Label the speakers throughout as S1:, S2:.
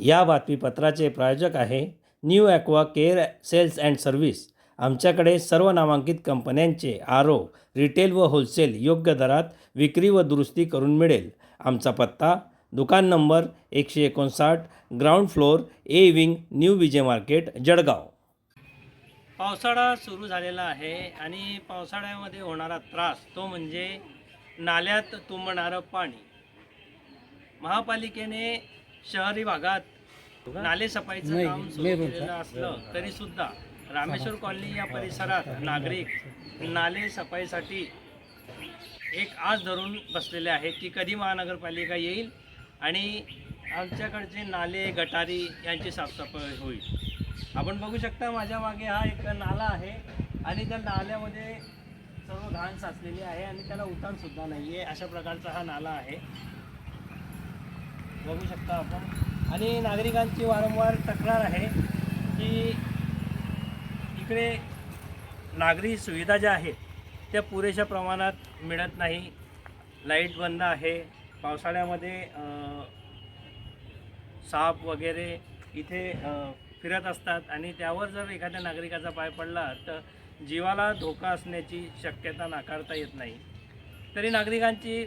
S1: या बातमीपत्राचे प्रायोजक आहे new aqua care sales and service. आमच्याकडे सर्व नामांकित कंपन्यांचे आर ओ रिटेल व होलसेल योग्य दरात विक्री व दुरुस्ती करून मिळेल. आमचा पत्ता दुकान नंबर एकशे एकोणसाठ ground floor A wing new Vijay market Jalgaon. पावसाळा सुरू झालेला आहे आणि पावसाळ्यामध्ये होणारा त्रास तो म्हणजे नाल्यात तुंबणारं पाणी. महापालिकेने शहरी भागात नाले सफाईचं काम सुरू केलेलं असलं तरी सुद्धा रामेश्वर कॉलनी या परिसरात नागरिक नाले सफाईसाठी एक आस धरून बसलेले आहेत की कधी महानगरपालिका येईल आणि आमच्याकडचे नाले गटारी यांची साफसफाई होईल. आपण बघू शकता माझ्या मागे हा एक नाला आहे आणि त्या नाल्यामध्ये सर्व घाण साचलेली आहे आणि त्याला उतार सुद्धा नाही आहे अशा प्रकारचा हा नाला आहे. बघू शकता आपण. आणि नागरिकांची वारंवार तक्रार आहे की इकडे नागरी सुविधा ज्या आहेत त्या पुरेशा प्रमाणात मिळत नाही. लाइट बंद आहे. पावसाळ्यामध्ये साप वगैरे इथे फिरत असतात आणि त्यावर जर एखाद्या नागरिकाचा पाय पडला तर जीवाला धोका असण्याची शक्यता नाकारता येत नाही. तरी नागरिकांची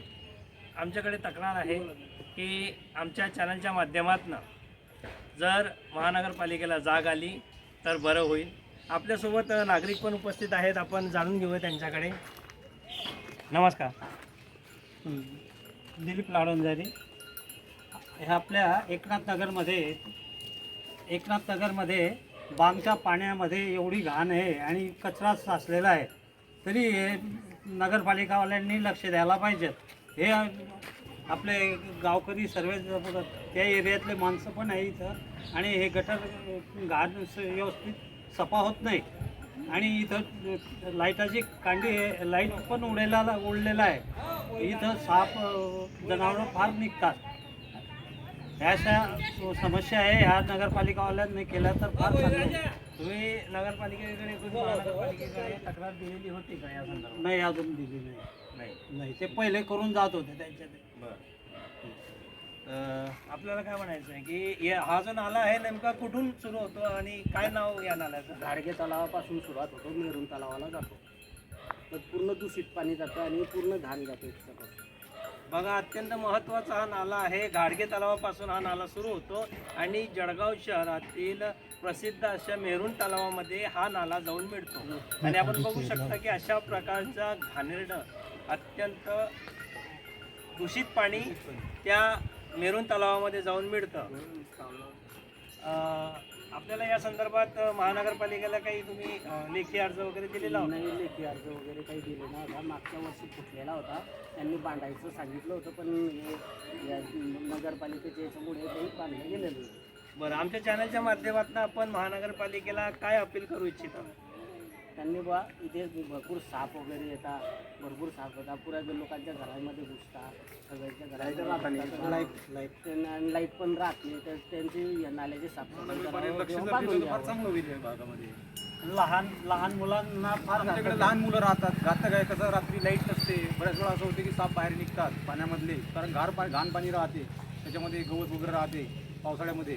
S1: आमच्याकडे तक्रार आहे. की आमच्या चॅनलच्या माध्यमातून जर महानगरपालिकेला जाग आली तर बरं होईल. आपल्यासोबत नागरिक पण उपस्थित आहेत. आपण जाणून घेऊया त्यांच्याकडे. नमस्कार.
S2: दिलीप लाडोंजारी. ह्या आपल्या एकनाथ नगरमध्ये एकनाथ नगरमध्ये बांधच्या पाण्यामध्ये एवढी घाण आहे आणि कचरा साचलेला आहे तरी हे नगरपालिकावाल्यांनी लक्ष द्यायला पाहिजेत. हे आपले गावकरी सर्व त्या एरियातले माणसं पण आहे इथं. आणि हे गटर घाण व्यवस्थित सफा होत नाही. आणि इथं लाईटाची कांडी लाइट पण उडेला उडलेला आहे. इथं साप जनावरं फार निघतात. ह्या अशा समस्या आहे. ह्या नगरपालिकावाल्यांनी केल्या तर फार चांगलं
S1: तुम्ही नगरपालिकेकडे कधी महानगरपालिकेकडे तक्रार दिलेली होती का या संदर्भात?
S2: नाही अजून दिली नाही.
S1: नाही.
S2: नाही ते पहिले करून जात होते त्यांच्या ते.
S1: बरं आपल्याला काय म्हणायचं आहे की या- हा जो नाला आहे नेमका कुठून सुरू होतो आणि काय नाव या नाल्याचं?
S3: गाडगे तलावापासून सुरुवात होतो मेरून तलावाला जातो. तर पूर्ण दूषित पाणी जातं आणि पूर्ण घाण जाते त्याच्यापासून
S1: बघा अत्यंत महत्त्वाचा हा नाला आहे. गाडगे तलावापासून हा नाला सुरू होतो आणि जळगाव शहरातील प्रसिद्ध अशा मेरून तलावामध्ये हा नाला जाऊन मिळतो. आणि आपण बघू शकता की अशा प्रकारचा घाणेरडं अत्यंत दूषित पाणी त्या मेरून तलावामध्ये जाऊन मिळतं. आपल्याला या संदर्भात महानगरपालिकेला काही तुम्ही लेखी अर्ज वगैरे दिलेला होता?
S3: नाही लेखी अर्ज वगैरे काही दिले नव्हता. मागच्या वर्षी फुटलेला होता. त्यांनी बांधायचं सांगितलं होतं पण हे या नगरपालिकेच्या याच्यामुळे काही बांधलं गेलेलं
S1: बरं आमच्या चॅनलच्या माध्यमातून आपण महानगरपालिकेला काय अपील करू इच्छितो?
S3: त्यांनी बा इथे भरपूर साप वगैरे येतात भरपूर साप येतात. पुऱ्या लोकांच्या घरामध्ये घुसतात सगळ्यांच्या घरामध्ये लाइट लाइट आणि लाइट पण राहत नाही तर त्यांची या नाल्याची साफसफाई करावं द्यावं.
S2: लहान लहान मुलांना फार
S4: आमच्याकडे लहान मुलं राहतात. घातक आहे कसं रात्री लाइट नसते. बऱ्याच वेळा असं होते की साप बाहेर निघतात पाण्यामधले. कारण गार पाणी घाण पाणी राहते. त्याच्यामध्ये गवत वगैरे राहते पावसाळ्यामध्ये.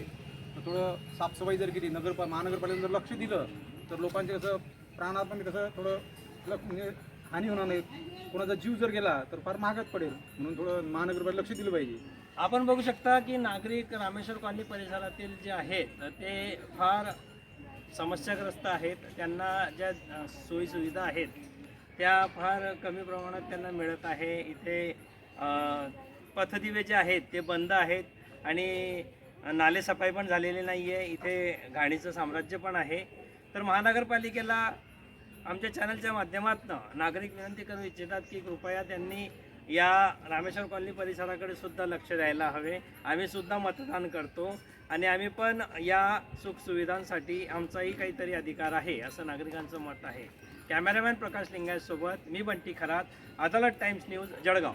S4: तर थोडं साफसफाई जर केली नगर महानगरपालिकेने जर लक्ष दिलं तर लोकांचे कसं प्राणात पण कसं थोडं लक्ष म्हणजे हानी होणार नाही कोणाचा जीव जर गेला तर फार महागात पडेल. म्हणून थोडं महानगरपालिका लक्ष दिलं पाहिजे.
S1: आपण बघू शकता की नागरिक रामेश्वर कॉलनी परिसरातील जे आहेत ते फार समस्याग्रस्त आहेत. त्यांना ज्या सोयीसुविधा आहेत त्या फार कमी प्रमाणात त्यांना मिळत आहे. इथे पथदिवे जे आहेत ते बंद आहेत आणि नाले सफाई पण झालेली नाही आहे इथे घाणीचं साम्राज्य पण आहे. तर महानगरपालिकेला आमच्या चॅनलच्या माध्यमातून नागरिक विनंती करू इच्छितात की कृपया त्यांनी या रामेश्वर कॉलनी परिसराकडे सुद्धा लक्ष द्यायला हवे. आम्ही सुद्धा मतदान करतो आणि आम्ही पण या सुखसुविधांसाठी आमचाही काहीतरी अधिकार आहे असं नागरिकांचं मत आहे. कॅमेरामॅन प्रकाश लिंगायतसोबत मी बंटी खरात अदालत टाइम्स न्यूज जळगाव.